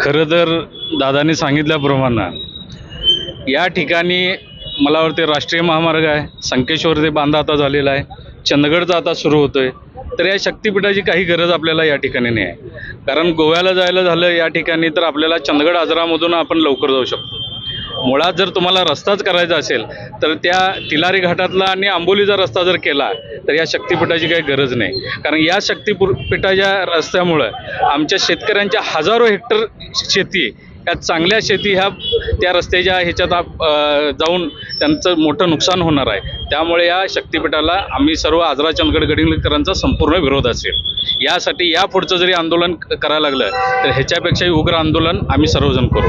खरं तर दादानी सांगितल्याप्रमाणे या ठिकाणी मला वाटते राष्ट्रीय महामार्ग आहे. संकेश्वर ते बांधा आता झालेला आहे. चंदगडचा आता सुरू होतोय. तर या शक्तिपीठाची काही गरज आपल्याला या ठिकाणी नाही आहे. कारण गोव्याला जायला झालं या ठिकाणी तर आपल्याला चंदगड आजरामधून आपण लवकर जाऊ शकतो. मुळात जर तुम्हाला रस्ताच करायचा असेल तर त्या तिलारी घाटातला आणि आंबोलीचा रस्ता जर केला तर या शक्तिपीठाची काही गरज नाही. कारण या शक्तीपीठाच्या रस्त्यामुळं आमच्या शेतकऱ्यांच्या हजारो हेक्टर शेती या चांगल्या शेती ह्या त्या रस्त्याच्या ह्याच्यात जाऊन त्यांचं मोठं नुकसान होणार आहे. त्यामुळे या शक्तिपीठाला आम्ही सर्व आजरा चंदगड गडिंगकरांचा संपूर्ण विरोध असेल. यासाठी या पुढचं जरी आंदोलन करायला लागलं तर ह्याच्यापेक्षाही उग्र आंदोलन आम्ही सर्वजण करू.